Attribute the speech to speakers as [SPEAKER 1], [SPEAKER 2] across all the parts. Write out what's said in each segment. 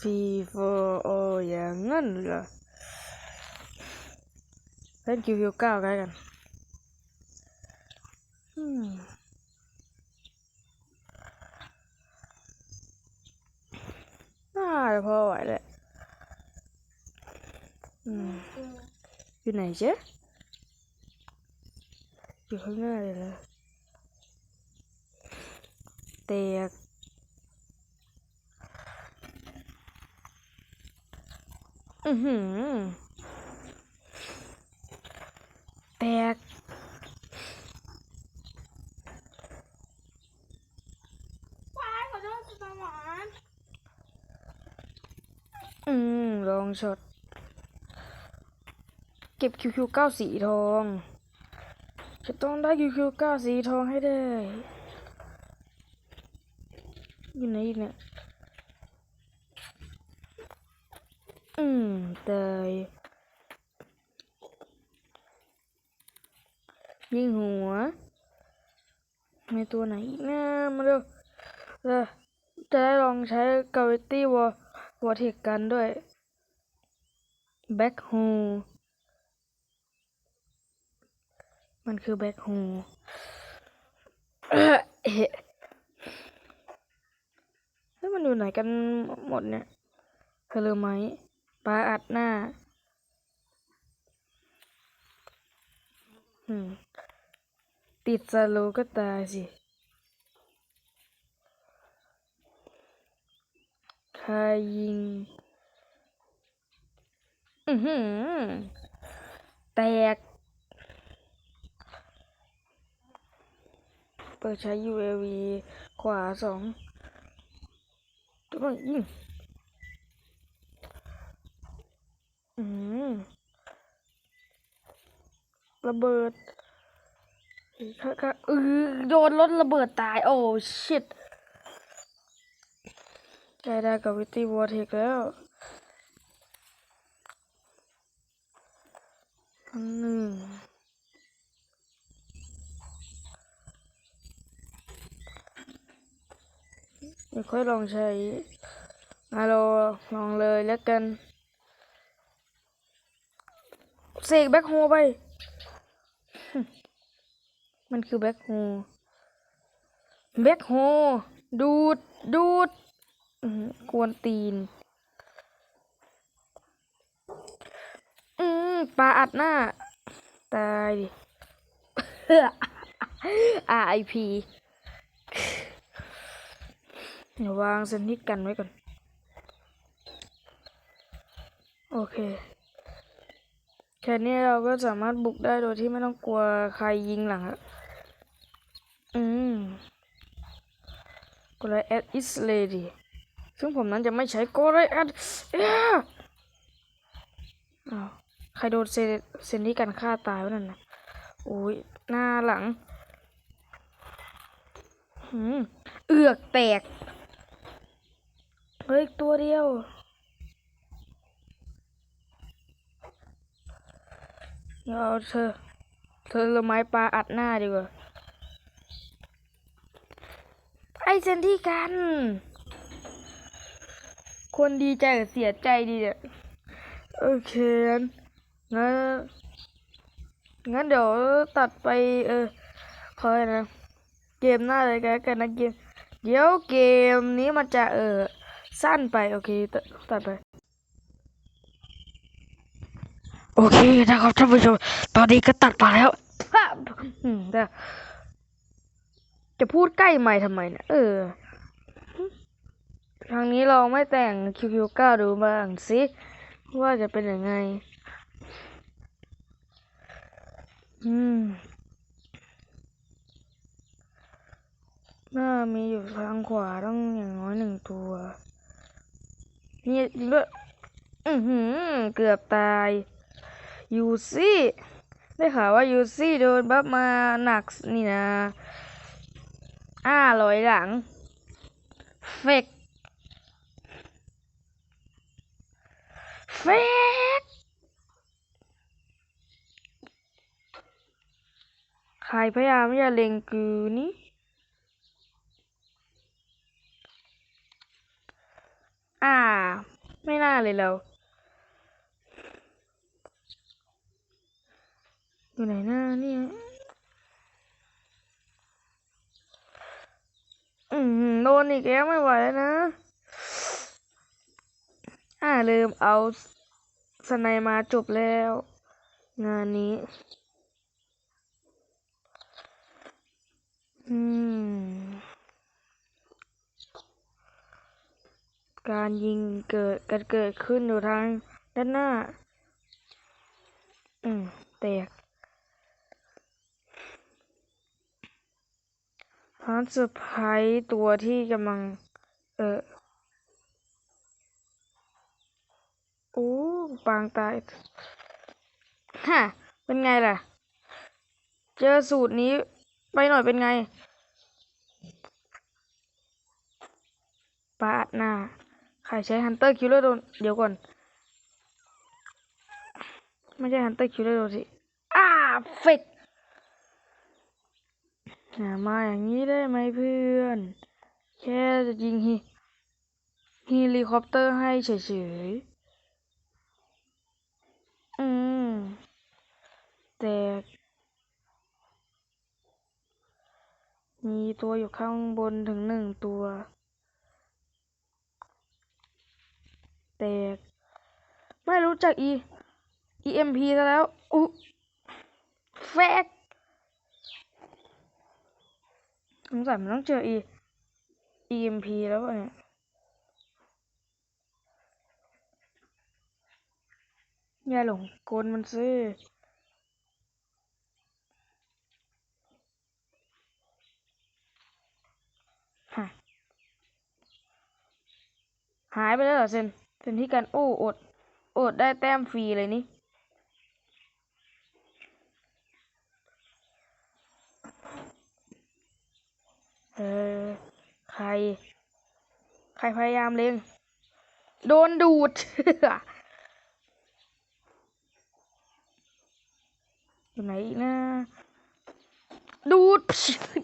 [SPEAKER 1] ฟีโฟโออย่างงั้นเหรอเล่นคิวคิวเก้ากันกัน อืมน่าจะพอไหวแหละอืมอยู่ไหนเจ๊อยู่ข้างหน้าเลยนะแตกอือหือ แตก
[SPEAKER 2] ว้ายขอโทษสมอน
[SPEAKER 1] อืม ลองช็อต เก็บคิวคิวเก้าสีทอง จะต้องได้คิวคิวเก้าสีทองให้ได้ อยู่ไหนอีกเนี่ย อืมตายยิงหัวมีตัวไหนอีกนะมาเร็วเอจะได้ลองใช้กาวิตี้วอวอเทคกันด้วยแบ็คโฮมันคือแบ็คโฮเฮ้ยมันอยู่ไหนกันหมดเนี่ยเธอรู้ไหม ปลาอัดหน้า ติดสโลก็ตายสิ ใครยิง อือหือ แตก เปิดใช้ UAV ขวาสองต้องยิง อืมระเบิดค่ะค่ะเออโดนรถระเบิดตาย โอ้ชิตได้ได้กับวิตี้วอร์เทกแล้วอันหนึ่งเดี๋ยวค่อยลองใช้อาโลลองเลยแล้วกัน เสกแบ็คโฮไป มันคือแบ็คโฮแบ็คโฮดูด ดูดกวนตีน อืมปลาอัดหน้า ตายดิ RIP วางสนิกกันไว้ก่อน โอเค แค่นี้เราก็สามารถบุกได้โดยที่ไม่ต้องกลัวใครยิงหลังอะอืมกดไลแอดอิสเลดีซึ่งผมนั้นจะไม่ใช้กดไลแอดเอ้าวใครโดนเซเซนดี้กันฆ่าตายวะนั่นนะโอ้ยหน้าหลังหืมเอือกแตก เฮ้ย ตัวเดียว เดี๋ยวเอาเธอ เธอละไม้ปลาอัดหน้าดีกว่าไอเซนที่กัน คนดีใจกับเสียใจดีเนี่ยโอเคงั้นงั้นงั้นเดี๋ยวตัดไป เออขออะไรนะ เกมหน้าเลยกันกันนะเกม เดี๋ยวเกมนี้มันจะเออสั้นไป โอเคตตัดไป โอเคนะครับท่านผู้ชม ตอนนี้ก็ตัดมาแล้วจะพูดใกล้ไม่ทำไมนี่ยเออครั้งนี้เราไม่แต่ง QQ9 ดูบ้างสิว่าจะเป็นยังไง อืมหน้ามีอยู่ทางขวาต้องอย่างน้อยหนึ่งตัว นี่ด้วย อือหือ เกือบตาย ยูซี่ได้ข่าวว่ายูซี่โดนบัฟมาหนักนี่นะอ้าลอยหลัง เฟกเฟกใครพยายามอย่าเล็งกูนี่อ้าไม่น่าเลยเรา อยู่ ไหนหน้าเนี่ยอืมโดนอีกแล้วไม่ไหวแล้วนะ อ่าลืมเอาสไนมาจบแล้ว งานนี้ อืม การยิงเกิดกันเกิดขึ้นอยู่ทางด้านหน้า อืม แตก ฮาร์ดเซอร์ไพรส์ตัวที่กำลัง เออโอ้ปางตายฮะเป็นไงล่ะ เจอสูตรนี้ไปหน่อยเป็นไงปาดหน้า ใครใช้ฮันเตอร์คิลเลอร์โดน เดี๋ยวก่อน ไม่ใช่ฮันเตอร์คิลเลอร์โดนสิ อ้าเฟก มาอย่างนี้ได้ไหมเพื่อน แค่จะยิงฮิเฮลิคอปเตอร์ให้เฉยๆ อืม แต่มีตัวอยู่ข้างบนถึงหนึ่งตัว แต่ไม่รู้จักอี EMP ซะแล้ว อุ๊แฟก สงสัยมันต้องเจออี EMP แล้วเนี่ยอย่าหลงกลมันซิฮะหายไปแล้วเหรอเซนเซนที่กันโอ้อด อดได้แต้มฟรีเลยนี่ เออ ใคร ใครพยายามเล็ง โดนดูดอยู่ไหนอีกนะ ดูด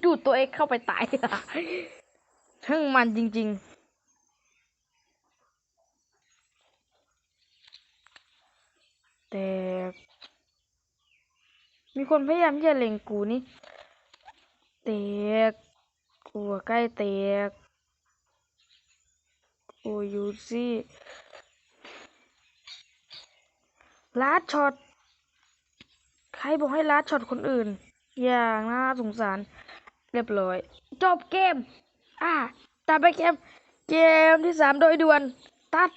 [SPEAKER 1] ดูดตัวเองเข้าไปตายช่างมันจริง ๆแต่มีคนพยายามที่จะเล็งกูนี่แตก กูอะใกล้แตกโอ้ยูซี่ลาดช็อต ใครบอกให้ลาดช็อตคนอื่น อย่างน่าสงสาร เรียบร้อย จบเกม อ่าตัดไปเกม เกมที่สามโดยด่วน ตัด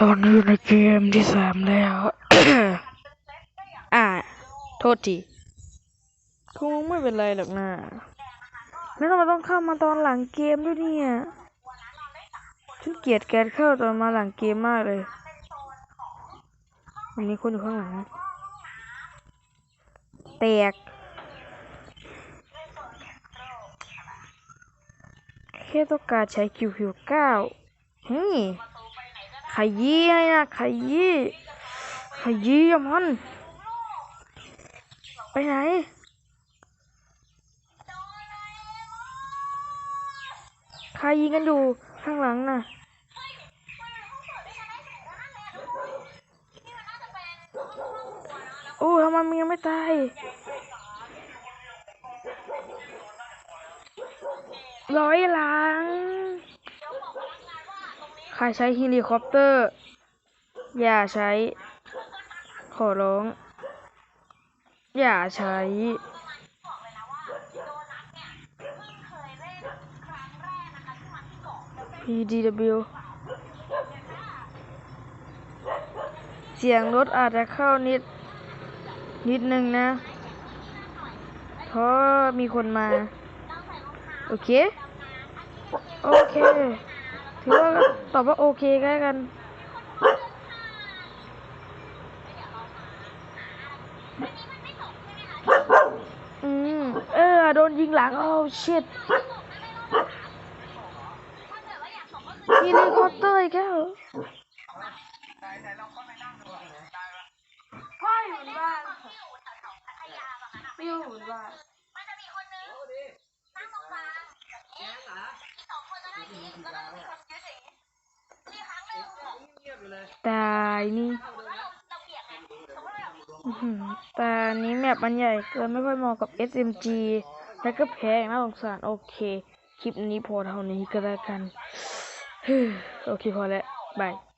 [SPEAKER 1] ตอนนี้ในเกมที่สามแล้ว อ่า โทษที คงไม่เป็นไรหรอกนะแล้วทำไมต้องเข้ามาตอนหลังเกมด้วยเนี่ย ฉันเกลียดแกเข้าตอนมาหลังเกมมากเลยมันมีคนอยู่ข้างหลังแตก แค่ต้องการใช้คิวคิวเก้าเฮ้ยขยี้ให้นะขยี้ขยี้อะมัน ไปไหน ใค รยิงกันอยู่ข้างหลังน่ะโอ้ทำไมมันยังไม่ตายร้อยหลังใครใช้เฮลิคอปเตอร์ อย่าใช้ ขอร้อง อย่าใช้ PDW เสียงรถอาจจะเข้านิด นิดนึงนะ เพราะมีคนมา โอเค โอเค ถือว่าตอบว่าโอเคก็กัน อืม เออ โดนยิงหลัง โอ้ชิต มีเฮลิคอปเตอร์อีกแล้ว
[SPEAKER 2] พ่ออยู่บ้านไม่อยู่บ้าน
[SPEAKER 1] ตายนี่
[SPEAKER 2] สมมติว่าเราเราเกลียดไงสมมติว่าแบบ
[SPEAKER 1] อื้อหือแต่นนี้แมปมันใหญ่เกินไม่ค่อยเหมาะกับ SMG แล้วก็แพงน่าสงสาร โอเค คลิปนี้พอเท่านี้ก็แล้วกัน โอเคพอแล้วบาย